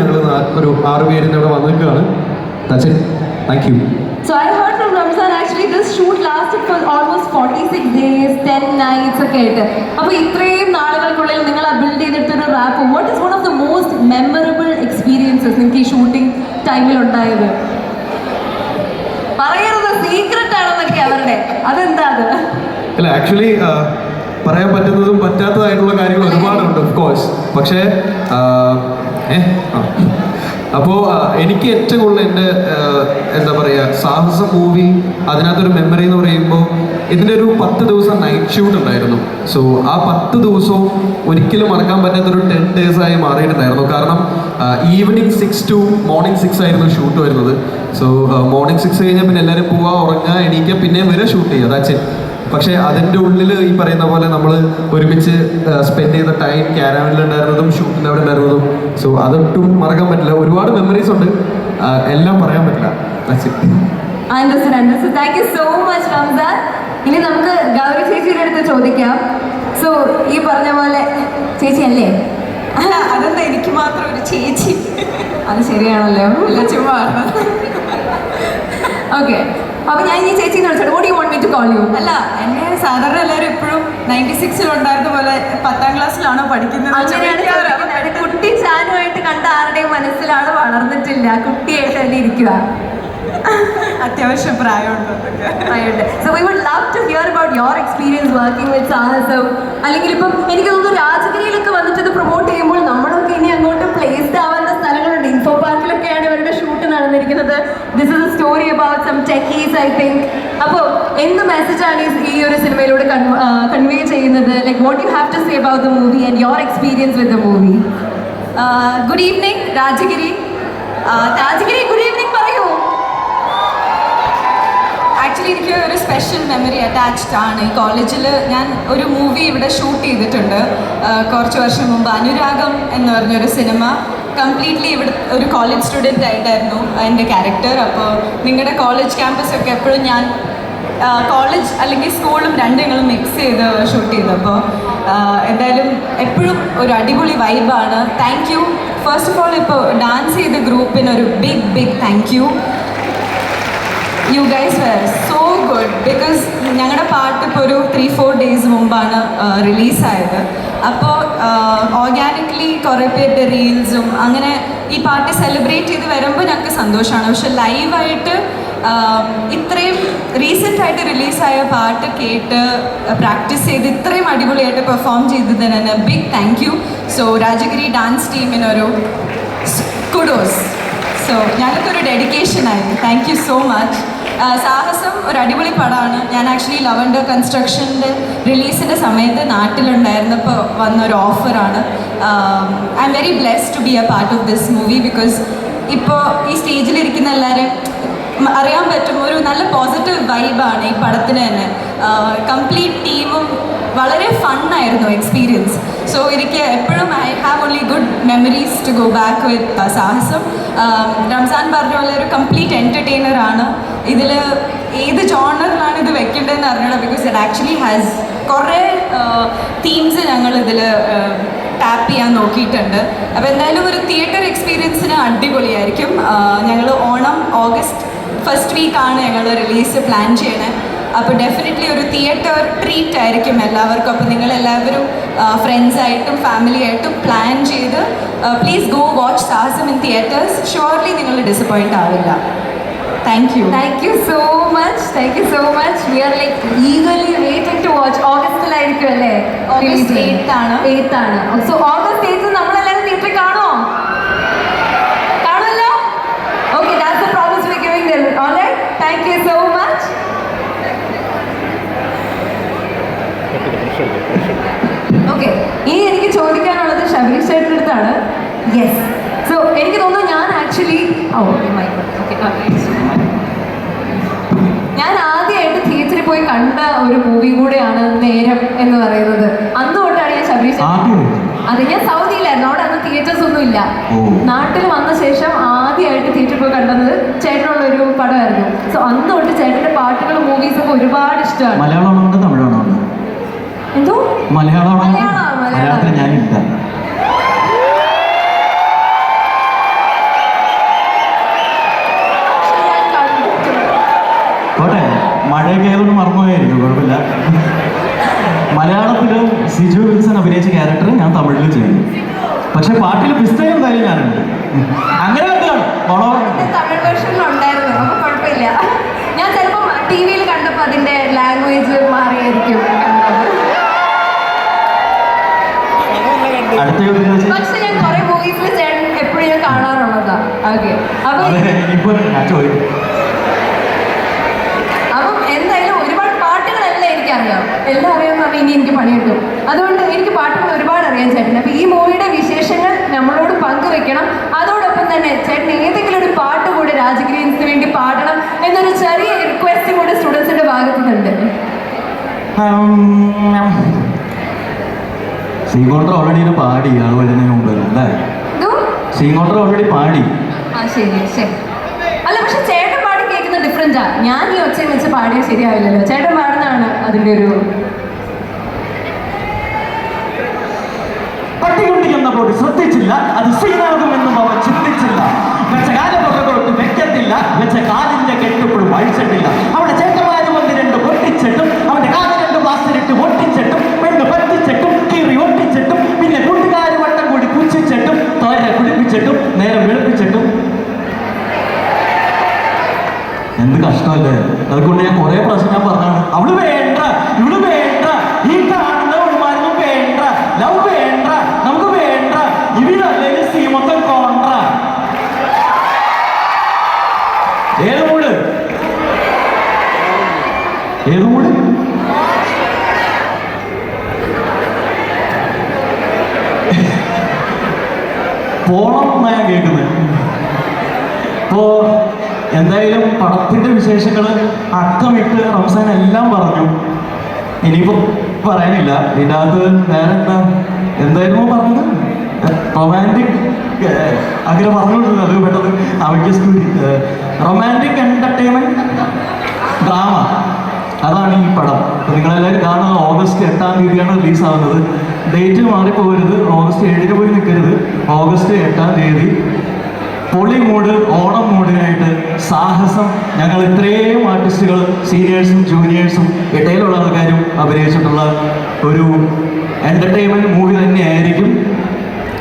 ഞങ്ങൾ ഒരു ആറ് പേരിന്ന് ഇവിടെ വന്നിരിക്കുകയാണ്. Thank you So I heard from Ramzan actually this shoot lasted for almost 46 days, 10 nights ഒക്കെ ആയിട്ട്. അപ്പോൾ ഇത്രയും നാളുകൾക്കുള്ളിൽ നിങ്ങൾ ആ build ചെയ്തെടുത്തൊരു wrap what is one of the most memorable experiences നിങ്ങൾക്ക് ഈ ഷൂട്ടിംഗ് ടൈമിൽ ഉണ്ടായത്? പറയരുത് സീക്രട്ട് ആണെന്നൊക്കെ അവരുടെ. അതെന്താ അത്? അല്ല ആക്ച്വലി പറയാൻ പറ്റുന്നതും പറ്റാത്തതായിട്ടുള്ള കാര്യങ്ങൾ ഒരുപാടുണ്ട് ഓഫ് കോഴ്സ് പക്ഷേ അപ്പോൾ എനിക്ക് ഏറ്റവും കൂടുതൽ എന്റെ എന്താ പറയുക സാഹസ മൂവി അതിനകത്തൊരു മെമ്മറി എന്ന് പറയുമ്പോൾ ഇതിന്റെ ഒരു പത്ത് ദിവസം നൈറ്റ് ഷൂട്ട് ഉണ്ടായിരുന്നു. സോ ആ പത്ത് ദിവസവും ഒരിക്കലും മറക്കാൻ പറ്റാത്തൊരു ടെൻ ഡേയ്സ് ആയി മാറിയിട്ടുണ്ടായിരുന്നു. കാരണം evening six to morning six ആയിരുന്നു ഷൂട്ട് വരുന്നത്. സോ മോർണിംഗ് സിക്സ് കഴിഞ്ഞാൽ പിന്നെ എല്ലാവരും പോവാ ഉറങ്ങുക എണീക്കുക പിന്നെ വരെ ഷൂട്ട് ചെയ്യുക. ഇറ്റ് പക്ഷേ അതിന്റെ ഉള്ളിൽ ഈ പറയുന്ന പോലെ നമ്മൾ ഒരുമിച്ച് സ്പെൻഡ് ചെയ്ത ടൈം ക്യാരാമനിലുണ്ടായിരുന്നതും ഷൂട്ടിന്റെ അവിടെ ഉണ്ടായിരുന്നതും. സോ അതൊട്ടും മറക്കാൻ പറ്റില്ല. ഒരുപാട് മെമ്മറീസ് ഉണ്ട്. എല്ലാം പറയാൻ പറ്റില്ല. Thank you so much Ramzan. ഇനി നമുക്ക് ഗൗരി ചേച്ചിയുടെ അടുത്ത് ചോദിക്കാം. സോ ഈ പറഞ്ഞ പോലെ ചേച്ചി അല്ലേ? അല്ല അതെന്താ എനിക്ക് മാത്രം ഒരു ചേച്ചി? അത് ശരിയാണല്ലോ. ചുമ്മാ ഓക്കെ അപ്പൊ ഞാൻ ഈ ചേച്ചി what you want me to call you അല്ല എന്നെ സാധാരണ എല്ലാവരും എപ്പോഴും നയന്റി സിക്സിൽ ഉണ്ടായിരുന്ന പോലെ പത്താം ക്ലാസ്സിലാണോ പഠിക്കുന്നത്. കുട്ടി ചാനുമായിട്ട് കണ്ട ആരുടെയും മനസ്സിലാണ് വളർന്നിട്ടില്ല. കുട്ടിയായിട്ട് തന്നെ ഇരിക്കുക അത്യാവശ്യം പ്രായമുണ്ട് അതൊക്കെ. So we would love to hear about your experience working with Sahasam അല്ലെങ്കിൽ ഇപ്പം എനിക്ക് തോന്നുന്നു രാജഗിരിയിലൊക്കെ വന്നിട്ട് ഇത് പ്രൊമോട്ട് ചെയ്യുമ്പോൾ നടന്നിരിക്കുന്നത്. This is a story about some techies I think അപ്പോൾ എന്ത് മെസ്സേജാണ് ഈ ഒരു സിനിമയിലൂടെ കൺവേ ചെയ്യുന്നത്? Like what you have to say about the movie and your experience with the movie good evening Rajagiri Rajagiri good evening പറയൂ. Actually എനിക്ക് ഒരു സ്പെഷ്യൽ മെമ്മറി അറ്റാച്ച്ഡ് ആണ്. ഈ കോളേജിൽ ഞാൻ ഒരു മൂവി ഇവിടെ ഷൂട്ട് ചെയ്തിട്ടുണ്ട്. കുറച്ച് വർഷം മുമ്പ് അനുരാഗം എന്ന് പറഞ്ഞൊരു സിനിമ കംപ്ലീറ്റ്ലി ഇവിടെ ഒരു കോളേജ് സ്റ്റുഡന്റ് ആയിട്ടായിരുന്നു എന്റെ ക്യാരക്ടർ അപ്പോൾ നിങ്ങളുടെ കോളേജ് ക്യാമ്പസ് ഒക്കെ എപ്പോഴും ഞാൻ കോളേജ് അല്ലെങ്കിൽ സ്കൂളും രണ്ടുങ്ങളും മിക്സ് ചെയ്ത് ഷൂട്ട് ചെയ്തു. അപ്പോൾ എന്തായാലും എപ്പോഴും ഒരു അടിപൊളി വൈബാണ് thank you first of all ഇപ്പോൾ ഡാൻസ് ചെയ്ത ഗ്രൂപ്പിന് ഒരു big big thank you you guys were so good because ഞങ്ങളുടെ പാട്ട് ഇപ്പോൾ ഒരു ത്രീ ഫോർ ഡേയ്സ് മുമ്പാണ് റിലീസായത് അപ്പോൾ ഓർഗാനിക്കലി കുറേ പേരുടെ റീൽസും അങ്ങനെ ഈ പാട്ട് സെലിബ്രേറ്റ് ചെയ്ത് വരുമ്പോൾ ഞങ്ങൾക്ക് സന്തോഷമാണ് പക്ഷെ ലൈവായിട്ട് ഇത്രയും റീസെന്റ് ആയിട്ട് റിലീസായ പാട്ട് കേട്ട് പ്രാക്ടീസ് ചെയ്ത് ഇത്രയും അടിപൊളിയായിട്ട് പെർഫോം ചെയ്തതിന് തന്നെ big thank you so Rajagiri dance ടീമിനൊരു kudos so ഞങ്ങൾക്കൊരു ഡെഡിക്കേഷനായിരുന്നു thank you so much Sahasam ഒരു അടിപൊളി പടമാണ്. ഞാൻ ആക്ച്വലി ലവൻഡർ കൺസ്ട്രക്ഷന്റെ റിലീസിന്റെ സമയത്ത് നാട്ടിലുണ്ടായിരുന്നപ്പോൾ വന്ന ഒരു ഓഫറാണ് I'm very blessed to be a part of this movie because ഇപ്പോൾ ഈ സ്റ്റേജിലിരിക്കുന്ന എല്ലാവരും അറിയാൻ പറ്റും. ഒരു നല്ല പോസിറ്റീവ് വൈബാണ് ഈ പടത്തിന് തന്നെ. കംപ്ലീറ്റ് ടീമും വളരെ ഫണ്ണായിരുന്നു എക്സ്പീരിയൻസ് സോ എനിക്ക് എപ്പോഴും I have only good memories to go back with Sahasam. Ramzan പറഞ്ഞ പോലെ ഒരു കംപ്ലീറ്റ് എന്റർടൈനർ ആണ്. ഇതിൽ ഏത് ജോണറിലാണ് ഇത് വെക്കേണ്ടതെന്ന് അറിഞ്ഞൂടാ ബിക്കോസ് ഇറ്റ് ആക്ച്വലി ഹാസ് കുറേ തീംസ് ഞങ്ങൾ ഇതിൽ ടാപ്പ് ചെയ്യാൻ നോക്കിയിട്ടുണ്ട്. അപ്പോൾ എന്തായാലും ഒരു തിയേറ്റർ എക്സ്പീരിയൻസിന് അടിപൊളിയായിരിക്കും. ഞങ്ങൾ ഓണം ഓഗസ്റ്റ് ഫസ്റ്റ് വീക്കാണ് ഞങ്ങൾ റിലീസ് പ്ലാൻ ചെയ്യണേ. അപ്പോൾ ഡെഫിനറ്റ്ലി ഒരു തിയേറ്റർ ട്രീറ്റ് ആയിരിക്കും എല്ലാവർക്കും. അപ്പോൾ നിങ്ങൾ എല്ലാവരും ഫ്രണ്ട്സായിട്ടും ഫാമിലി ആയിട്ടും പ്ലാൻ ചെയ്ത് please go watch Sahasam in theatres surely നിങ്ങൾ ഡിസപ്പോയിന്റ് ആവില്ല. Thank you thank you so much thank you so much we are like eagerly waiting to watch ഓഗസ്റ്റിലായിരിക്കും അല്ലേ? ഓഗസ്റ്റ് 8th ആണ്. എയ്ത്ത് ആണ്. സോ ഓഗസ്റ്റ് എയ്ത്ത് നമ്മളെല്ലാവരും തിയേറ്ററിൽ കാണുമോ കാണുമല്ലോ okay that's the promise we giving them alright thank you so much okay ഇനി എനിക്ക് ചോദിക്കാനുള്ളത് ശബരീഷ് ചേട്ടന്റെ അടുത്താണ്. യെസ് സോ എനിക്ക് തോന്നുന്നു ഞാൻ ആക്ച്വലി ഓ ഓക്കെ ഞാൻ ആദ്യമായിട്ട് തിയേറ്ററിൽ പോയി കണ്ട ഒരു മൂവി കൂടെയാണ് നേരം എന്ന് പറയുന്നത്. അന്ന് തൊട്ടാണ് ഞാൻ ശബരീഷ് ആദ്യമായിട്ട്? അതെ ഞാൻ സൗദിയിലായിരുന്നു. അവിടെ അന്ന് തിയേറ്റേഴ്സ് ഒന്നും ഇല്ല. നാട്ടിൽ വന്ന ശേഷം ആദ്യമായിട്ട് തിയേറ്ററിൽ പോയി കണ്ടത് ചേട്ടനുള്ള ഒരു പടമായിരുന്നു. സോ അന്ന് തൊട്ട് ചേട്ടന്റെ പാട്ടുകളും ഒക്കെ ഒരുപാട് ഇഷ്ടമാണ്. മലയാളമാണോ തമിഴാണോ? എന്തോ? മലയാളമാണോ. മലയാളത്തിൽ ഞാൻ ഇട്ടാ പോട്ടെ മഴയൊക്കെ ആയതുകൊണ്ട് മറന്നുപോയായിരിക്കും കുഴപ്പമില്ല. മലയാളത്തിലും സിജു വിൽസൺ അഭിനയിച്ച ക്യാരക്ടർ ഞാൻ തമിഴിൽ ചെയ്തു പക്ഷെ പാട്ടിൽ പിസ്തകം എന്തായാലും ഞാനുണ്ട്. അങ്ങനെ കണ്ടാണ് ഓക്കെ അപ്പൊ അപ്പം എന്തായാലും ഒരുപാട് പാട്ടുകളെല്ലാം എനിക്കറിയാം. എല്ലാം അറിയാമെന്ന് പറഞ്ഞാൽ ഇനി എനിക്ക് പണി കിട്ടും. അതുകൊണ്ട് എനിക്ക് പാട്ടുകൾ ഒരുപാട് അറിയാൻ ചേട്ടൻ അപ്പൊ ഈ മൂവിയുടെ വിശേഷങ്ങൾ നമ്മളോട് പങ്കുവെക്കണം. അതോടൊപ്പം തന്നെ ചേട്ടൻ ഏതെങ്കിലും ഒരു പാട്ട് കൂടി രാജഗ്രീൻസിന് വേണ്ടി പാടണം എന്നൊരു ചെറിയ റിക്വസ്റ്റ് കൂടി സ്റ്റുഡൻസിന്റെ ഭാഗത്തു നിന്നുണ്ട് സീകോണ്ടർ ഓൾറെഡി പാടി. അതുപോലെ തന്നെ മുമ്പ് അല്ലേ? ഇതും ഓൾറെഡി പാടി. ശരി ശരി. അല്ല പക്ഷെ ചേട്ടൻ പാടി കേൾക്കുന്ന ഡിഫറെന്റാ ഞാൻ ഈ ഒച്ചയും വെച്ച് പാടിയാൽ ശരിയാവില്ലല്ലോ. ചേട്ടൻ പാടുന്നതാണ് അതിന്റെ ഒരു പട്ടികുണ്ടിക്കുന്ന പോട്ടി ശ്രദ്ധിച്ചില്ല. അത് സീനാകുമെന്നും അവർ ചിന്തിച്ചില്ല. വെച്ച കാല പുറകോട്ട് വെക്കത്തില്ല. വെച്ച കാലിന്റെ കെട്ടിപ്പോഴും വഴിച്ചിട്ടില്ല. അവിടെ ചേട്ടന്മാര് വന്ന് രണ്ട് പൊട്ടിച്ചിട്ടും അവന്റെ കാൽ രണ്ട് പ്ലാസ്റ്ററിട്ട് ഒട്ടിച്ചിട്ടും പെണ്ണ് പറ്റിച്ചിട്ടും കീറി ഒട്ടിച്ചിട്ടും പിന്നെ കൂട്ടുകാർ വട്ടം കൂടി കുച്ചിച്ചിട്ടും തോര കുടിപ്പിച്ചിട്ടും നേരം വെളുപ്പിച്ചിട്ടും എന്ത് കഷ്ടമല്ലേ? അതുകൊണ്ട് ഞാൻ കുറെ പ്രാവശ്യം ഞാൻ പറഞ്ഞാണ് അവൾ വേണ്ട ഇവൾ വേണ്ട ഈ കാണുന്ന ഒരുമാരും വേണ്ട ലവ് വേണ്ട നമുക്ക് വേണ്ട ഇവരല്ലെങ്കിൽ സീ മൊത്തം കോൺട്ര. ഏത് മൂട്? ഏത് പോണം എന്നാ ഞാൻ കേൾക്കുന്നത് അപ്പോ എന്തായാലും പടത്തിന്റെ വിശേഷങ്ങൾ അക്കമിട്ട് റംസാൻ എല്ലാം പറഞ്ഞു. ഇനിയിപ്പോ പറയാനില്ല. ഇതിനകത്ത് വേറെ എന്താ എന്തായിരുന്നു പറഞ്ഞത്? റൊമാന്റിക് അങ്ങനെ പറഞ്ഞോണ്ടിരുന്നത് അത് പെട്ടെന്ന് അവയ്ക്ക് റൊമാന്റിക് എന്റർടൈൻമെന്റ് ഡ്രാമ അതാണ് ഈ പടം. നിങ്ങളെല്ലാവരും കാണുന്നത് ഓഗസ്റ്റ് എട്ടാം തീയതിയാണ് റിലീസ് ആവുന്നത് ഡേറ്റ് മാറിപ്പോകരുത്. ഓഗസ്റ്റ് ഏഴിന് പോയി നിൽക്കരുത്. ഓഗസ്റ്റ് എട്ടാം തീയതി. പൊളി മൂഡ് ഓണം മൂഡിനായിട്ട് സാഹസം. ഞങ്ങൾ ഇത്രയും ആർട്ടിസ്റ്റുകൾ സീനിയേഴ്സും ജൂനിയേഴ്സും ഇടയിലുള്ള ആൾക്കാരും അഭിനയിച്ചിട്ടുള്ള ഒരു എന്റർടൈൻമെന്റ് മൂവി തന്നെയായിരിക്കും.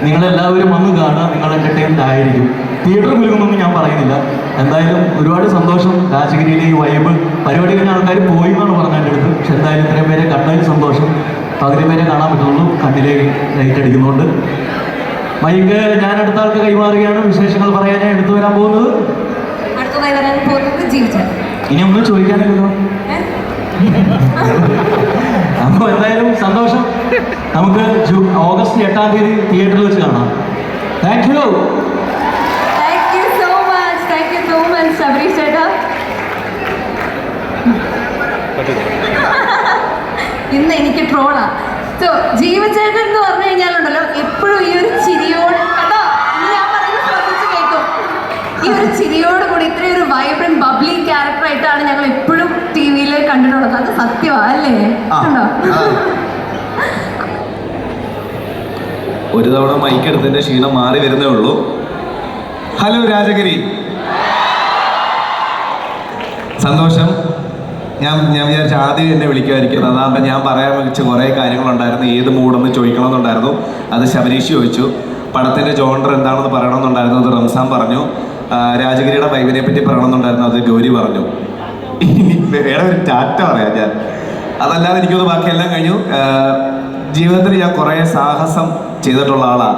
നിങ്ങളെല്ലാവരും വന്ന് കാണുക നിങ്ങൾ എന്റർടൈൻമെന്റ് ആയിരിക്കും. തിയേറ്റർ കുലുങ്ങുമെന്ന് ഞാൻ പറയുന്നില്ല. എന്തായാലും ഒരുപാട് സന്തോഷം. രാജഗിരിയിലെ ഈ വൈബ് പരിപാടി കഴിഞ്ഞ ആൾക്കാർ പോയി എന്നാണ് പറഞ്ഞ എന്റെ അടുത്ത്. പക്ഷെ എന്തായാലും ഇത്രയും പേരെ കണ്ടതിൽ സന്തോഷം. പകുതി പേരെ കാണാൻ പറ്റുള്ളൂ കണ്ണിലേക്ക് ലൈറ്റ് അടിക്കുന്നുണ്ട്. മൈക്ക് ഞാൻ അടുത്ത ആൾക്ക് കൈമാറുകയാണ്. വിശേഷങ്ങൾ പറയാനായി എടുത്തു വരാൻ പോകുന്നത്. ഇനി ഒന്നും ചോദിക്കാനില്ലല്ലോ. അപ്പൊ എന്തായാലും സന്തോഷം. നമുക്ക് ഓഗസ്റ്റ് എട്ടാം തീയതി തിയേറ്ററിൽ വെച്ച് കാണാം. Thank you thank you so much thank you so much Shabarish ചേട്ടാ. ഇന്ന് എനിക്ക് ട്രോളാ. സോ ജീവചേട്ടൻ എന്ന് പറഞ്ഞു കഴിഞ്ഞാലുണ്ടല്ലോ എപ്പോഴും ഈ ഒരു ചിരിയോട് കേട്ടോ ഇനി ഞാൻ പറയുന്നത് ശ്രദ്ധിച്ച് കേൾക്കും ഈ ഒരു ചിരിയോട് കൂടി ഇത്രയും ഒരു വൈബ്രന്റ് ബബ്ലി ക്യാരക്ടർ ആയിട്ടാണ് ഞങ്ങൾ എപ്പോഴും ടി വിയിൽ കണ്ടിട്ടുള്ളത്. അത് സത്യമാ അല്ലേ? കണ്ടോ ഒരു തവണ മൈക്ക് എടുത്തതിന്റെ ക്ഷീണം മാറി വരുന്നേ ഉള്ളൂ. ഹലോ രാജഗിരി. സന്തോഷം. ഞാൻ ഞാൻ വിചാരിച്ച ആദ്യം എന്നെ വിളിക്കുമായിരിക്കും. അതാകുമ്പോൾ ഞാൻ പറയാൻ വെച്ച് കുറേ കാര്യങ്ങളുണ്ടായിരുന്നു. ഏത് മൂടെന്ന് ചോദിക്കണമെന്നുണ്ടായിരുന്നു. അത് ശബരീഷ് ചോദിച്ചു. പടത്തിന്റെ ജോണ്ടർ എന്താണെന്ന് പറയണമെന്നുണ്ടായിരുന്നു. അത് റംസാൻ പറഞ്ഞു. രാജഗിരിയുടെ വൈവിനെ പറ്റി പറയണമെന്നുണ്ടായിരുന്നു. അത് ഗൗരി പറഞ്ഞു. വേറെ ഒരു ടാറ്റ പറയാം ഞാൻ. അതല്ലാതെ എനിക്കൊന്ന് ബാക്കിയെല്ലാം കഴിഞ്ഞു. ജീവിതത്തിൽ ഞാൻ കുറേ സാഹസം ചെയ്തിട്ടുള്ള ആളാണ്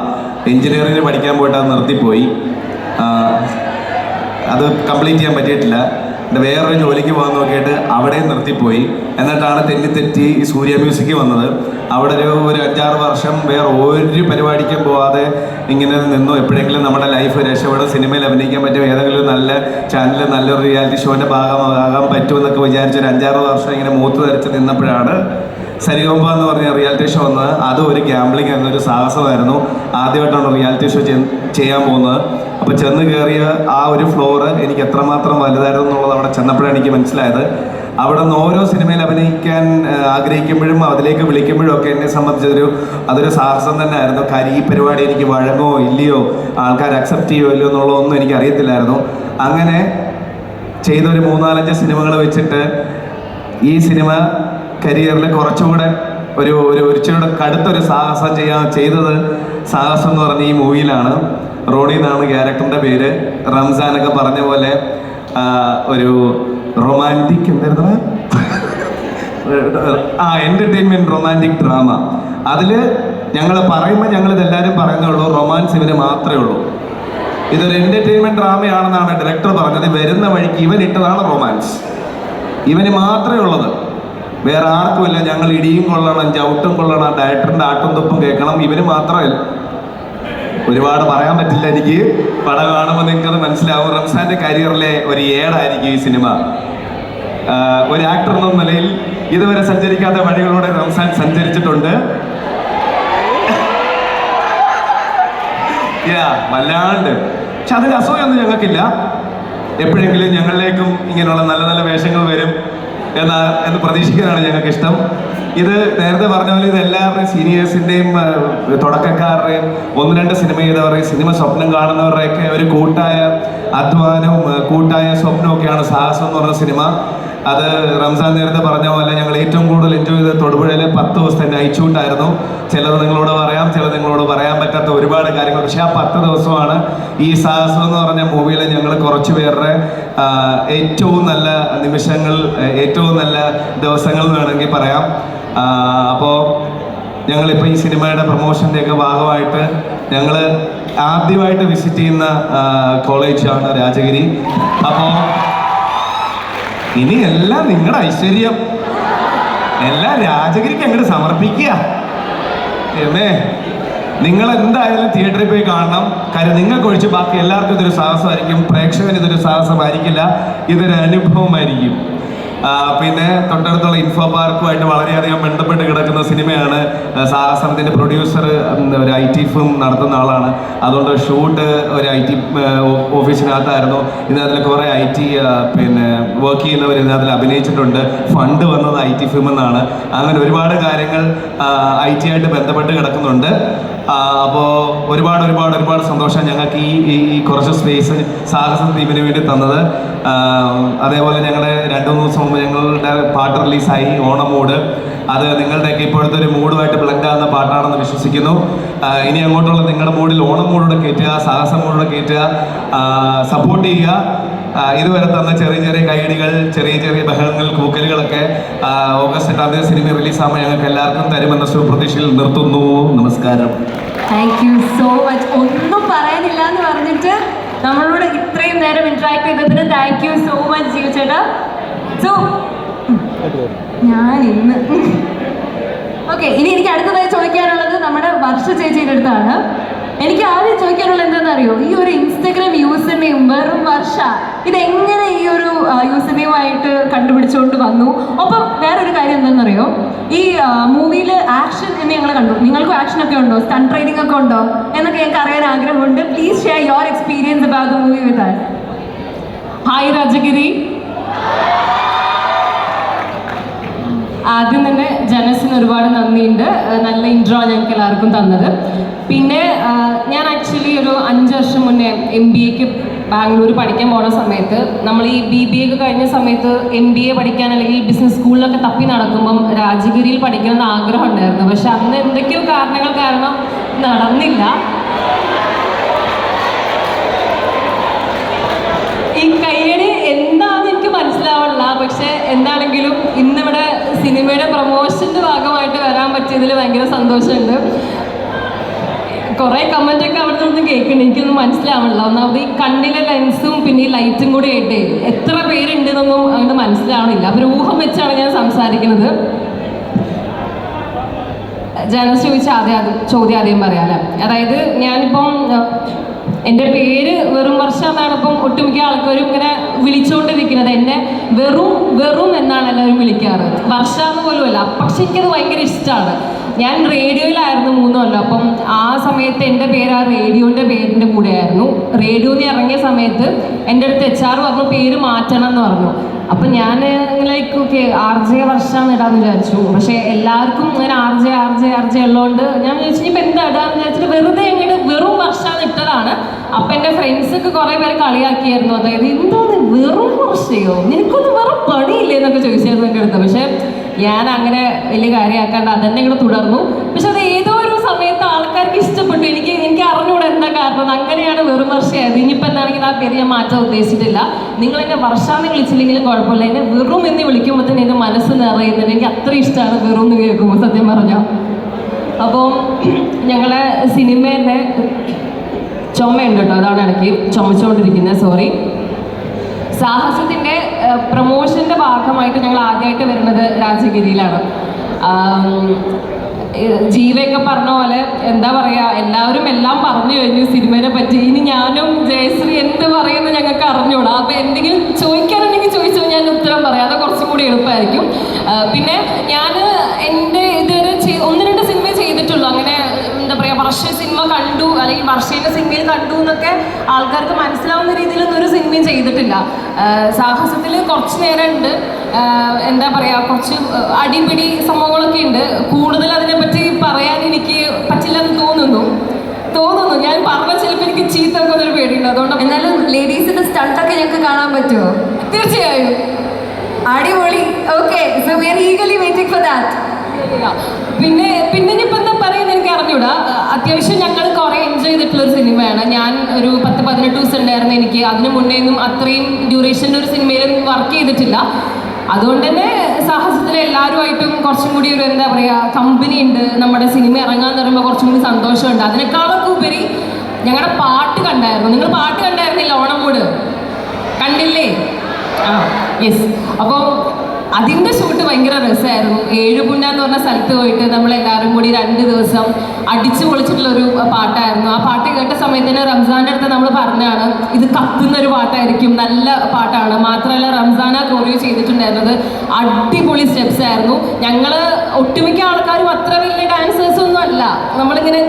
എഞ്ചിനീയറിംഗ് പഠിക്കാൻ പോയിട്ട് അത് നിർത്തിപ്പോയി. അത് കംപ്ലീറ്റ് ചെയ്യാൻ പറ്റിയിട്ടില്ല. വേറൊരു ജോലിക്ക് പോകാൻ നോക്കിയിട്ട് അവിടെയും നിർത്തിപ്പോയി. എന്നിട്ടാണ് തെറ്റി ഈ സൂര്യ മ്യൂസിക് വന്നത്. അവിടെ ഒരു ഒരു അഞ്ചാറ് വർഷം വേറെ ഒരു പരിപാടിക്കും പോവാതെ ഇങ്ങനെ നിന്നു. എപ്പോഴെങ്കിലും നമ്മുടെ ലൈഫ് രക്ഷപ്പെടും സിനിമയിൽ അഭിനയിക്കാൻ പറ്റും ഏതെങ്കിലും നല്ല ചാനൽ നല്ലൊരു റിയാലിറ്റി ഷോന്റെ ഭാഗമാകാൻ പറ്റുമെന്നൊക്കെ വിചാരിച്ച് ഒരു അഞ്ചാറ് വർഷം ഇങ്ങനെ മൂത്ത് ധരിച്ച് നിന്നപ്പോഴാണ് സരിഗോമ്പ എന്ന് പറഞ്ഞ റിയാലിറ്റി ഷോ വന്നത്. അത് ഒരു ഗ്യാംബ്ലിംഗ് ഒരു സാഹസമായിരുന്നു. ആദ്യമായിട്ടാണ് റിയാലിറ്റി ഷോ ചെയ്യാൻ പോകുന്നത്. അപ്പോൾ ചെന്ന് കയറിയ ആ ഒരു ഫ്ലോറ് എനിക്ക് എത്രമാത്രം വലുതായിരുന്നു എന്നുള്ളത് അവിടെ ചെന്നപ്പോഴാണ് എനിക്ക് മനസ്സിലായത്. അവിടെ നിന്ന് ഓരോ സിനിമയിൽ അഭിനയിക്കാൻ ആഗ്രഹിക്കുമ്പോഴും അതിലേക്ക് വിളിക്കുമ്പോഴും ഒക്കെ എന്നെ സംബന്ധിച്ചൊരു അതൊരു സാഹസം തന്നെ ആയിരുന്നു. കാര്യം ഈ പരിപാടി എനിക്ക് വഴങ്ങോ ഇല്ലയോ ആൾക്കാർ അക്സെപ്റ്റ് ചെയ്യുമോ ഇല്ലയോ എന്നുള്ളതൊന്നും എനിക്ക് അറിയത്തില്ലായിരുന്നു. അങ്ങനെ ചെയ്ത ഒരു മൂന്നാലഞ്ച് സിനിമകൾ വെച്ചിട്ട് ഈ സിനിമ കരിയറിൽ കുറച്ചുകൂടെ ഒരു ഒരു ഒരുച്ചൂടെ കടുത്തൊരു സാഹസം ചെയ്യാൻ ചെയ്തത് സാഹസം എന്ന് പറഞ്ഞ ഈ മൂവിയിലാണ് റോണി എന്നാണ് ക്യാരക്ടറിന്റെ പേര്. റംസാനൊക്കെ പറഞ്ഞ പോലെ ഒരു റൊമാന്റിക് എന്തായിരുന്നു? ആ എന്റർടൈൻമെന്റ് റൊമാന്റിക് ഡ്രാമ അതിൽ ഞങ്ങൾ പറയുമ്പോൾ ഞങ്ങൾ ഇതെല്ലാവരും പറയുന്നുള്ളൂ റൊമാൻസ് ഇവന് മാത്രമേ ഉള്ളൂ. ഇതൊരു എന്റർടൈൻമെന്റ് ഡ്രാമയാണെന്നാണ് ഡയറക്ടർ പറഞ്ഞത്. വരുന്ന വഴിക്ക് ഇവൻ ഇട്ടതാണ് റൊമാൻസ് ഇവന് മാത്രമേ ഉള്ളത്. വേറെ ആർക്കുമില്ല. ഞങ്ങൾ ഇടിയും കൊള്ളണം ചവിട്ടും കൊള്ളണം ഡയറക്ടറിന്റെ ആട്ടും തുപ്പും കേൾക്കണം. ഇവന് മാത്രമല്ല ഒരുപാട് പറയാൻ പറ്റില്ല എനിക്ക്. പടം കാണുമ്പോൾ നിങ്ങൾക്കത് മനസ്സിലാവും. റംസാന്റെ കരിയറിലെ ഒരു ഏടായിരിക്കും ഈ സിനിമ. ഒരു ആക്ടർ എന്ന നിലയിൽ ഇതുവരെ സഞ്ചരിക്കാത്ത വഴികളിലൂടെ റംസാൻ സഞ്ചരിച്ചിട്ടുണ്ട്. വല്ലാണ്ട്. പക്ഷെ അതിൽ അസൂയൊന്നും ഞങ്ങൾക്കില്ല. എപ്പോഴെങ്കിലും ഞങ്ങളിലേക്കും ഇങ്ങനെയുള്ള നല്ല നല്ല വേഷങ്ങൾ വരും. എന്ന എന്ന് പ്രതീക്ഷിക്കാനാണ് ഞങ്ങൾക്ക് ഇഷ്ടം ഇത് നേരത്തെ പറഞ്ഞ പോലെ ഇത് എല്ലാവരുടെയും സീനിയേഴ്സിന്റെയും തുടക്കക്കാരുടെയും ഒന്ന് രണ്ട് സിനിമ ചെയ്തവരുടെയും സിനിമ സ്വപ്നം കാണുന്നവരുടെയൊക്കെ ഒരു കൂട്ടായ അധ്വാനവും കൂട്ടായ സ്വപ്നവും ഒക്കെയാണ് സാഹസം എന്ന് പറഞ്ഞ സിനിമ. അത് റംസാൻ നേരത്തെ പറഞ്ഞ പോലെ ഞങ്ങൾ ഏറ്റവും കൂടുതൽ എൻജോയ് ചെയ്ത തൊടുപുഴയിലെ പത്ത് ദിവസത്തെ നൈറ്റ് ഷൂട്ടായിരുന്നു ചിലത് നിങ്ങളോട് പറയാം ചിലത് നിങ്ങളോട് പറയാൻ പറ്റാത്ത ഒരുപാട് കാര്യങ്ങൾ. പക്ഷേ ആ പത്ത് ദിവസമാണ് ഈ സാഹസം എന്ന് പറഞ്ഞ മൂവിയിൽ ഞങ്ങൾ കുറച്ച് പേരുടെ ഏറ്റവും നല്ല നിമിഷങ്ങൾ ഏറ്റവും നല്ല ദിവസങ്ങൾ എന്ന് വേണമെങ്കിൽ പറയാം. അപ്പോൾ ഞങ്ങളിപ്പോൾ ഈ സിനിമയുടെ പ്രൊമോഷന്റെയൊക്കെ ഭാഗമായിട്ട് ഞങ്ങൾ ആദ്യമായിട്ട് വിസിറ്റ് ചെയ്യുന്ന കോളേജാണ് രാജഗിരി. അപ്പോൾ ഇനി എല്ലാം നിങ്ങളുടെ ഐശ്വര്യം. എല്ലാം രാജഗിരിക്ക് അങ്ങോട്ട് സമർപ്പിക്കുക. എന്നേ നിങ്ങൾ എന്തായാലും തിയേറ്ററിൽ പോയി കാണണം. കാര്യം നിങ്ങൾക്ക് ഒഴിച്ച് ബാക്കി എല്ലാവർക്കും ഇതൊരു സാഹസമായിരിക്കും. പ്രേക്ഷകന് ഇതൊരു സാഹസമായിരിക്കില്ല. ഇതൊരു അനുഭവമായിരിക്കും. പിന്നെ തൊട്ടടുത്തുള്ള ഇൻഫോ പാർക്കുമായിട്ട് വളരെയധികം ബന്ധപ്പെട്ട് കിടക്കുന്ന സിനിമയാണ് ആ, സാഹസത്തിന്റെ പ്രൊഡ്യൂസർ ഒരു ഐ ടി ഫിലിം നടത്തുന്ന ആളാണ്. അതുകൊണ്ട് ഷൂട്ട് ഒരു ഐ ടി ഓഫീസിനകത്തായിരുന്നു. ഇതിനകത്തിൽ കുറേ ഐ ടി പിന്നെ വർക്ക് ചെയ്യുന്നവർ ഇതിനകത്തിൽ അഭിനയിച്ചിട്ടുണ്ട്. ഫണ്ട് വന്നത് ഐ ടി ഫിലിം എന്നാണ്. അങ്ങനെ ഒരുപാട് കാര്യങ്ങൾ ഐ ടി ആയിട്ട് ബന്ധപ്പെട്ട് കിടക്കുന്നുണ്ട്. അപ്പോൾ ഒരുപാട് ഒരുപാട് ഒരുപാട് സന്തോഷം ഞങ്ങൾക്ക് ഈ ഈ- കുറച്ച് സ്പേസ് സാഹസം ടീമിന് വേണ്ടി തന്നത്. അതേപോലെ ഞങ്ങളുടെ രണ്ട് മൂന്ന് ദിവസം മുമ്പ് ഞങ്ങളുടെ പാട്ട് റിലീസായി ഓണം മൂഡ് അത് നിങ്ങളുടെയൊക്കെ ഇപ്പോഴത്തെ ഒരു മൂഡുമായിട്ട് ആകുന്ന പാട്ടാണെന്ന് വിശ്വസിക്കുന്നു. ഇനി അങ്ങോട്ടുള്ള നിങ്ങളുടെ മൂഡിൽ ഓണം മൂഡോടെ കയറ്റുക സാഹസം മൂഡോടെ കയറ്റുക സപ്പോർട്ട് ചെയ്യുക. ഇതുവരെ തന്ന ചെറിയ ചെറിയ കൈയടികൾ ചെറിയ ചെറിയ ബഹളങ്ങൾ കൂക്കലുകളൊക്കെ ഓഗസ്റ്റ് എട്ടാം തീയതി സിനിമ റിലീസാകുമ്പോൾ ഞങ്ങൾക്ക് എല്ലാവർക്കും തരുമെന്ന ശുഭപ്രതീക്ഷയിൽ നിർത്തുന്നു. നമസ്കാരം. താങ്ക് യു സോ മച്ച് ഒന്നും പറയാനില്ല എന്ന് പറഞ്ഞിട്ട് നമ്മളോട് ഇത്രയും നേരം ഇന്ററാക്ട് ചെയ്തതിന് thank you so much Jeeva ചേട്ടാ. സോ ഞാൻ ഇന്ന് ഓക്കെ ഇനി എനിക്ക് അടുത്തതായി ചോദിക്കാനുള്ളത് നമ്മുടെ വർഷ ചേച്ചിയുടെ അടുത്താണ്. എനിക്ക് ആദ്യം ചോദിക്കാനുള്ള എന്താണെന്ന് അറിയോ ഈ ഒരു ഇൻസ്റ്റഗ്രാം യൂസർ നെയിം വെറും വർഷ. ഇതെങ്ങനെ ഈ ഒരു യൂസർ നെയിമായിട്ട് കണ്ടുപിടിച്ചുകൊണ്ട് വന്നു? ഒപ്പം ഒരു കാര്യം എന്താണെന്നറിയോ? ഈ മൂവിയിൽ ആക്ഷൻ എന്ന് ഞങ്ങൾ കണ്ടു. നിങ്ങൾക്കും ആക്ഷൻ ഒക്കെ ഉണ്ടോ? സ്റ്റൺ ട്രെയിനിങ് ഒക്കെ ഉണ്ടോ? എന്നൊക്കെ ഞങ്ങൾക്ക് അറിയാൻ ആഗ്രഹമുണ്ട്. Please share your experience about the movie with hi Rajagiri ആദ്യം തന്നെ ജനസിന് ഒരുപാട് നന്ദിയുണ്ട്. നല്ല ഇൻട്രോ ഞങ്ങൾക്ക് എല്ലാവർക്കും തന്നത്. പിന്നെ ഞാൻ ആക്ച്വലി ഒരു അഞ്ച് വർഷം മുന്നേ എം ബി എക്ക് ബാംഗ്ലൂർ പഠിക്കാൻ പോണ സമയത്ത് നമ്മൾ ഈ ബി ബി എ ഒക്കെ കഴിഞ്ഞ സമയത്ത് എം ബി എ പഠിക്കാൻ അല്ലെങ്കിൽ ബിസിനസ് സ്കൂളിലൊക്കെ തപ്പി നടക്കുമ്പം രാജഗിരിയിൽ പഠിക്കണമെന്ന് ആഗ്രഹം ഉണ്ടായിരുന്നു. പക്ഷെ അന്ന് എന്തൊക്കെയോ കാരണങ്ങൾ കാരണം നടന്നില്ല. ഈ കയ്യടി എന്താണെന്ന് എനിക്ക് മനസ്സിലാവണില്ല. പക്ഷെ എന്താണെങ്കിലും ഇന്നിവിടെ സിനിമയുടെ പ്രൊമോഷന്റെ ഭാഗമായിട്ട് വരാൻ പറ്റിയതിൽ ഭയങ്കര സന്തോഷമുണ്ട്. കുറേ കമന്റൊക്കെ അവിടെ നിന്ന് കേൾക്കുന്നുണ്ട്. എനിക്കൊന്നും മനസ്സിലാവണില്ല ഒന്നാമത് ഈ കണ്ണിലെ ലെൻസും പിന്നെ ഈ ലൈറ്റും കൂടി ആയിട്ട് എത്ര പേരുണ്ടെന്നൊന്നും അങ്ങോട്ട് മനസ്സിലാവണില്ല അവർ ഊഹം വെച്ചാണ് ഞാൻ സംസാരിക്കുന്നത്. ജനസ് ചോദിച്ച ആദ്യം ചോദ്യം ആദ്യം പറയാമല്ലേ അതായത് ഞാനിപ്പം എന്റെ പേര് വെറും വർഷം എന്നാണ് ഇപ്പം ഒട്ടുമിക്ക ആൾക്കാരും ഇങ്ങനെ വിളിച്ചുകൊണ്ടിരിക്കുന്നത് എന്നെ വെറും വെറും എന്നാണ് എല്ലാവരും വിളിക്കാറ്. വർഷ എന്ന് പോലും അല്ല. പക്ഷെ എനിക്കത് ഭയങ്കര ഇഷ്ടമാണ് ഞാൻ റേഡിയോയിലായിരുന്നു മൂന്ന് കൊല്ലം. അപ്പം ആ സമയത്ത് എന്റെ പേര് ആ റേഡിയോന്റെ പേരിന്റെ കൂടെയായിരുന്നു. റേഡിയോന്ന് ഇറങ്ങിയ സമയത്ത് എന്റെ അടുത്ത് എച്ച് ആർ പറഞ്ഞു പേര് മാറ്റണം എന്ന് പറഞ്ഞു. അപ്പം ഞാൻ ലൈക്ക് ഓക്കെ ആർ ജെ വർഷമാണ് ഇടാന്ന് വിചാരിച്ചു. പക്ഷേ എല്ലാവർക്കും ഇങ്ങനെ R J R J R J ഉള്ളതുകൊണ്ട് ഞാൻ വിചാരിച്ചു ഇപ്പൊ എന്താ ഇടാന്ന് വിചാരിച്ചിട്ട് വെറുതെ ഇങ്ങനെ വെറും വർഷമാണ് ഇട്ടതാണ്. അപ്പം എന്റെ ഫ്രണ്ട്സൊക്കെ കുറേ പേര് കളിയാക്കിയായിരുന്നു. അതായത് എന്താണ് വെറും വർഷയോ? നിനക്കൊന്നും വെറും പണിയില്ലേ എന്നൊക്കെ ചോദിച്ചായിരുന്നു എന്റെ അടുത്ത്. പക്ഷേ ഞാൻ അങ്ങനെ വലിയ കാര്യമാക്കാണ്ട് അതന്നെ ഇങ്ങനെ തുടർന്നു. പക്ഷെ അത് ആൾക്കാർക്ക് ഇഷ്ടപ്പെട്ടു എനിക്ക് എനിക്ക് അറിഞ്ഞൂടെ എന്താ കാരണം. അങ്ങനെയാണ് വെറും വർഷമായത് ഇനിയിപ്പോൾ എന്താണെങ്കിൽ ആ പേര് ഞാൻ മാറ്റാൻ ഉദ്ദേശിച്ചിട്ടില്ല. നിങ്ങൾ എന്നെ വർഷാന്ന് വിളിച്ചില്ലെങ്കിലും കുഴപ്പമില്ല. എന്നെ വെറും എന്ന് വിളിക്കുമ്പോൾ തന്നെ എന്റെ മനസ്സ് നിറയുന്നുണ്ട്. എനിക്ക് അത്ര ഇഷ്ടമാണ് വെറും എന്ന് കേൾക്കുമ്പോൾ സത്യം പറഞ്ഞാൽ അപ്പോൾ ഞങ്ങളെ സിനിമേന്റെ ചുമയുണ്ട് കേട്ടോ. അതാണ് ഇടയ്ക്ക് ചുമച്ചുകൊണ്ടിരിക്കുന്നത്. സോറി സാഹസത്തിന്റെ പ്രൊമോഷന്റെ ഭാഗമായിട്ട് ഞങ്ങൾ ആദ്യമായിട്ട് വരുന്നത് രാജഗിരിയിലാണ്. ജീവയൊക്കെ പറഞ്ഞ പോലെ എന്താ പറയുക എല്ലാവരും എല്ലാം പറഞ്ഞു കഴിഞ്ഞു സിനിമയെ പറ്റി. ഇനി ഞാനും ജയശ്രീ എന്ത് പറയുന്നു ഞങ്ങൾക്ക് അറിഞ്ഞൂടാ. അപ്പൊ എന്തെങ്കിലും ചോദിക്കാനുണ്ടെങ്കിൽ ചോദിച്ചോ ഞാൻ ഉത്തരം പറയാം. അത് കുറച്ചും കൂടി എളുപ്പമായിരിക്കും. പിന്നെ ഞാൻ എന്റെ ഇതുവരെ ഒന്ന് രണ്ട് സിനിമ ചെയ്തിട്ടുള്ളൂ. അങ്ങനെ എന്താ പറയുക വർഷ സിനിമ കണ്ടു അല്ലെങ്കിൽ വർഷയുടെ സിനിമയിൽ കണ്ടു എന്നൊക്കെ ആൾക്കാർക്ക് മനസ്സിലാവുന്ന രീതിയിലൊന്നും ഒരു സിനിമയും ചെയ്തിട്ടില്ല. സാഹസത്തിൽ കുറച്ച് നേരം ഉണ്ട് എന്താ പറയുക കുറച്ച് അടിപിടി സംഭവങ്ങളൊക്കെ ഉണ്ട്. കൂടുതൽ അതിനെപ്പറ്റി പറയാൻ എനിക്ക് പറ്റില്ല എന്ന് തോന്നുന്നു. തോന്നുന്നു. ഞാൻ പറഞ്ഞ ചിലപ്പോൾ എനിക്ക് ചീത്ത ഒരു പേടിയുണ്ട്. അതുകൊണ്ട് എന്നാലും ലേഡീസിന്റെ സ്റ്റണ്ടൊക്കെ ഞങ്ങൾക്ക് കാണാൻ പറ്റുമോ? തീർച്ചയായും. അടിപൊളി. Okay. So we are eagerly waiting for that. പിന്നെ പിന്നെ ഇനിയിപ്പോൾ എന്താ പറയുന്നത് എനിക്ക് അറിഞ്ഞൂടാ. അത്യാവശ്യം ഞങ്ങൾ കുറേ എൻജോയ് ചെയ്തിട്ടുള്ള ഒരു സിനിമയാണ്. ഞാൻ ഒരു പത്ത് പതിനെട്ട് ദിവസം ഉണ്ടായിരുന്നു എനിക്ക്. അതിനു മുന്നേ ഒന്നും അത്രയും ഡ്യൂറേഷന്റെ ഒരു സിനിമയിലും വർക്ക് ചെയ്തിട്ടില്ല. അതുകൊണ്ട് തന്നെ സാഹസത്തിൽ എല്ലാവരുമായിട്ടും കുറച്ചും കൂടി ഒരു എന്താ പറയുക കമ്പനി ഉണ്ട്. നമ്മുടെ സിനിമ ഇറങ്ങാന്ന് പറയുമ്പോൾ കുറച്ചും കൂടി സന്തോഷമുണ്ട്. അതിനേക്കാളൊക്കെ ഉപരി ഞങ്ങളുടെ പാട്ട് കണ്ടായിരുന്നു. നിങ്ങൾ പാട്ട് കണ്ടായിരുന്നില്ല ഓണം മൂട്? കണ്ടില്ലേ? ആ യെസ് അപ്പോൾ അതിന്റെ ഷൂട്ട് ഭയങ്കര രസമായിരുന്നു. ഏഴുപുന്ന എന്ന് പറഞ്ഞ സ്ഥലത്ത് പോയിട്ട് നമ്മൾ എല്ലാവരും കൂടി രണ്ട് ദിവസം അടിച്ചു പൊളിച്ചിട്ടുള്ള ഒരു പാട്ടായിരുന്നു. ആ പാട്ട് കേട്ട സമയത്ത് തന്നെ റംസാന്റെ അടുത്ത് നമ്മൾ പറഞ്ഞാണ് ഇത് കത്തുന്ന ഒരു പാട്ടായിരിക്കും നല്ല പാട്ടാണ്. മാത്രമല്ല റംസാന കോറിയോ ചെയ്തിട്ടുണ്ടായിരുന്നത് അടിപൊളി സ്റ്റെപ്സ് ആയിരുന്നു. ഞങ്ങൾ ഒട്ടുമിക്ക ആൾക്കാരും അത്ര വലിയ ഡാൻസേഴ്സ് ഒന്നും അല്ല. നമ്മളിങ്ങനെ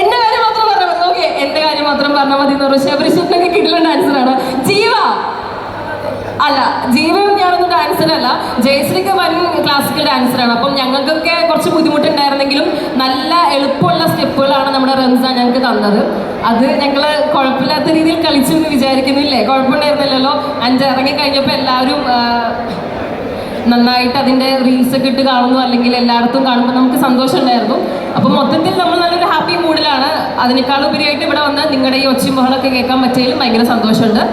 എന്റെ കാര്യം മാത്രം പറഞ്ഞാൽ മതി. ഓക്കെ എന്റെ കാര്യം മാത്രം പറഞ്ഞാൽ മതി എന്ന് പറഞ്ഞാൽ ശബരിശുദ്ധനൊക്കെ ഡാൻസറാണ് ജീവ. അല്ല ജീവൻ ഞാനൊന്നും ഡാൻസറല്ല ജയശ്രീക്ക് വൻ ക്ലാസിക്കൽ ഡാൻസറാണ് അപ്പം ഞങ്ങൾക്കൊക്കെ കുറച്ച് ബുദ്ധിമുട്ടുണ്ടായിരുന്നെങ്കിലും നല്ല എളുപ്പമുള്ള സ്റ്റെപ്പുകളാണ് നമ്മുടെ റംസാൻ ഞങ്ങൾക്ക് തന്നത്. അത് ഞങ്ങൾ കുഴപ്പമില്ലാത്ത രീതിയിൽ കളിച്ചു എന്ന് വിചാരിക്കുന്നില്ലേ? കുഴപ്പമുണ്ടായിരുന്നില്ലല്ലോ? അഞ്ച് ഇറങ്ങി കഴിഞ്ഞപ്പോൾ എല്ലാവരും നന്നായിട്ട് അതിന്റെ റീൽസ് ഒക്കെ ഇട്ട് കാണുന്നു. അല്ലെങ്കിൽ എല്ലായിടത്തും കാണുമ്പോൾ നമുക്ക് സന്തോഷം ഉണ്ടായിരുന്നു അപ്പോൾ മൊത്തത്തിൽ നമ്മൾ നല്ലൊരു ഹാപ്പി മൂഡിലാണ് അതിനേക്കാളുപരിയായിട്ട് ഇവിടെ വന്ന് നിങ്ങളുടെ ഈ ഒച്ചയും കേൾക്കാൻ പറ്റിയതിലും ഭയങ്കര സന്തോഷമുണ്ട്.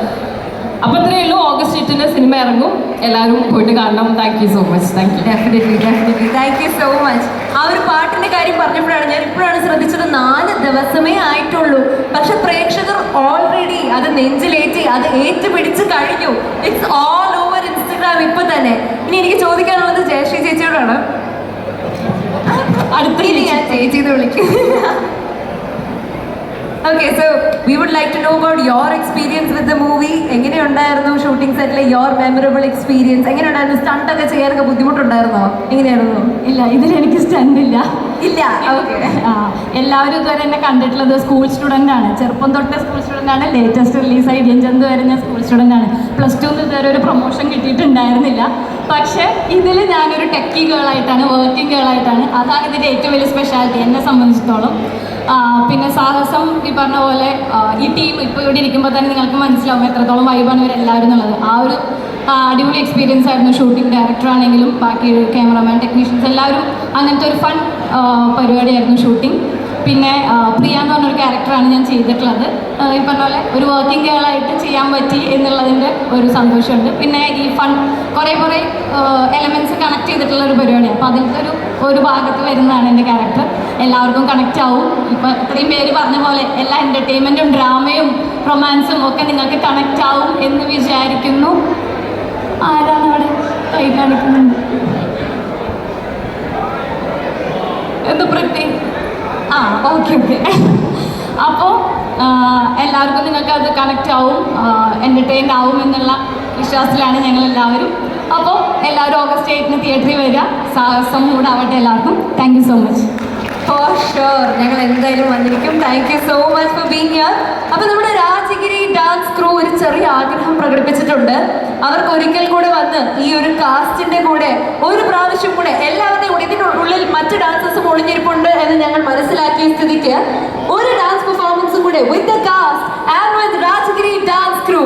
അപ്പോൾ ഇത്രയേ ഉള്ളൂ. ഓഗസ്റ്റ് എട്ടിന് സിനിമ ഇറങ്ങും. എല്ലാവരും പോയിട്ട് കാണണം. Thank you so much thank you definitely definitely thank you so much ആ ഒരു പാട്ടിന്റെ കാര്യം പറഞ്ഞപ്പോഴാണ് ഞാൻ ഇപ്പോഴാണ് ശ്രദ്ധിച്ചത് നാല് ദിവസമേ ആയിട്ടുള്ളൂ. പക്ഷെ പ്രേക്ഷകർ ഓൾറെഡി അത് നെഞ്ചിലേറ്റി അത് ഏറ്റുപിടിച്ച് കഴിഞ്ഞു. ഇറ്റ്സ് ഓൾ ഓവർ ഇൻസ്റ്റഗ്രാം ഇപ്പൊ തന്നെ. ഇനി എനിക്ക് ചോദിക്കാനുള്ളത് ജയശ്രീ ചേച്ചിയോടാണ്. അടുത്ത ഞാൻ ചേച്ചിന്ന് വിളിക്കും. Okay so we would like to know about your experience with the movie എങ്ങനെയുണ്ടായിരുന്നു ഷൂട്ടിംഗ് സെറ്റിലെ യുവർ മെമ്മറബിൾ എക്സ്പീരിയൻസ് എങ്ങനെയുണ്ടായിരുന്നു? സ്റ്റണ്ട് ഒക്കെ ചെയ്യാനൊക്കെ ബുദ്ധിമുട്ടുണ്ടായിരുന്നോ? എങ്ങനെയായിരുന്നു? ഇല്ല ഇതിൽ എനിക്ക് സ്റ്റണ്ട് ഇല്ല. ഇല്ല ഓക്കെ എല്ലാവരും ഇതുവരെ എന്നെ കണ്ടിട്ടുള്ളത് സ്കൂൾ സ്റ്റുഡന്റ് ആണ്. ചെറുപ്പം തൊട്ടേ സ്കൂൾ സ്റ്റുഡന്റ് ആണ്. ലേറ്റസ്റ്റ് റിലീസായി ജഞ്ചന്ത് വരെ ഞാൻ സ്കൂൾ സ്റ്റുഡന്റ് ആണ്. പ്ലസ് ടുന്ന് ഇതുവരെ ഒരു പ്രൊമോഷൻ കിട്ടിയിട്ടുണ്ടായിരുന്നില്ല. പക്ഷേ ഇതിൽ ഞാനൊരു ടെക്കി ഗേൾ ആയിട്ടാണ് വർക്കിംഗ് ഗേൾ ആയിട്ടാണ്. അതാണ് ഇതിന്റെ ഏറ്റവും വലിയ സ്പെഷ്യാലിറ്റി എന്നെ സംബന്ധിച്ചിടത്തോളം. പിന്നെ സാഹസം ഈ പറഞ്ഞ പോലെ ഈ ടീം ഇപ്പോൾ ഇവിടെ ഇരിക്കുമ്പോൾ തന്നെ നിങ്ങൾക്ക് മനസ്സിലാവും എത്രത്തോളം വൈബാണ് ഇവരെല്ലാവരും എന്നുള്ളത് ആ ഒരു അടിപൊളി എക്സ്പീരിയൻസ് ആയിരുന്നു ഷൂട്ടിംഗ് ഡയറക്ടർ ആണെങ്കിലും ബാക്കി ക്യാമറമാൻ ടെക്നീഷ്യൻസ് എല്ലാവരും അങ്ങനത്തെ ഒരു ഫൺ പരിപാടിയായിരുന്നു ഷൂട്ടിംഗ് പിന്നെ പ്രിയ എന്ന് പറഞ്ഞൊരു ക്യാരക്ടറാണ് ഞാൻ ചെയ്തിട്ടുള്ളത്. ഈ പറഞ്ഞ പോലെ ഒരു വർക്കിംഗ് ഗേളായിട്ട് ചെയ്യാൻ പറ്റി എന്നുള്ളതിന്റെ ഒരു സന്തോഷമുണ്ട്. പിന്നെ ഈ ഫൺ കുറേ കുറേ എലമെന്റ്സ് കണക്ട് ചെയ്തിട്ടുള്ള ഒരു പരിപാടിയാണ്. അപ്പോൾ അതിന്റെ ഒരു ഒരു ഭാഗത്ത് വരുന്നതാണ് എന്റെ ക്യാരക്ടർ എല്ലാവർക്കും കണക്റ്റ് ആവും. ഇപ്പൊ ഇത്രയും പേര് പറഞ്ഞ പോലെ എല്ലാ എന്റർടൈൻമെന്റും ഡ്രാമയും റൊമാൻസും ഒക്കെ നിങ്ങൾക്ക് കണക്റ്റ് ആവും എന്ന് വിചാരിക്കുന്നു. ആരാണ് അവിടെ കൈ കാണിക്കുന്നുണ്ട് എന്ത് പ്രത്യേക? ആ ഓക്കെ ഓക്കെ അപ്പോൾ എല്ലാവർക്കും നിങ്ങൾക്ക് അത് കണക്റ്റ് ആവും എന്റർടൈൻഡ് ആവും എന്നുള്ള വിശ്വാസത്തിലാണ് ഞങ്ങൾ എല്ലാവരും അപ്പോൾ എല്ലാവരും ഓഗസ്റ്റ് എയ്റ്റിന് തിയേറ്ററിൽ വരിക. സാഹസം മൂടാവട്ടെ എല്ലാവർക്കും. Thank so much for sure ഞങ്ങൾ എന്തായാലും വന്നിരിക്കും. Thank you so much for being here അപ്പൊ നമ്മുടെ രാജഗിരി ഡാൻസ് ക്രൂ ഒരു ചെറിയ ആഗ്രഹം പ്രകടിപ്പിച്ചിട്ടുണ്ട്. അവർക്ക് ഒരിക്കൽ കൂടെ വന്ന് ഈ ഒരു കാസ്റ്റിന്റെ കൂടെ ഒരു പ്രാവശ്യം കൂടെ എല്ലാവരുടെയും ഇതിന്റെ ഉള്ളിൽ മറ്റ് ഡാൻസേഴ്സ് ഒളിഞ്ഞിരിപ്പുണ്ട് എന്ന് ഞങ്ങൾ മനസ്സിലാക്കിയ സ്ഥിതിക്ക് ഒരു ഡാൻസ് പെർഫോമൻസും കൂടെ with the cast and with Rajagiri dance crew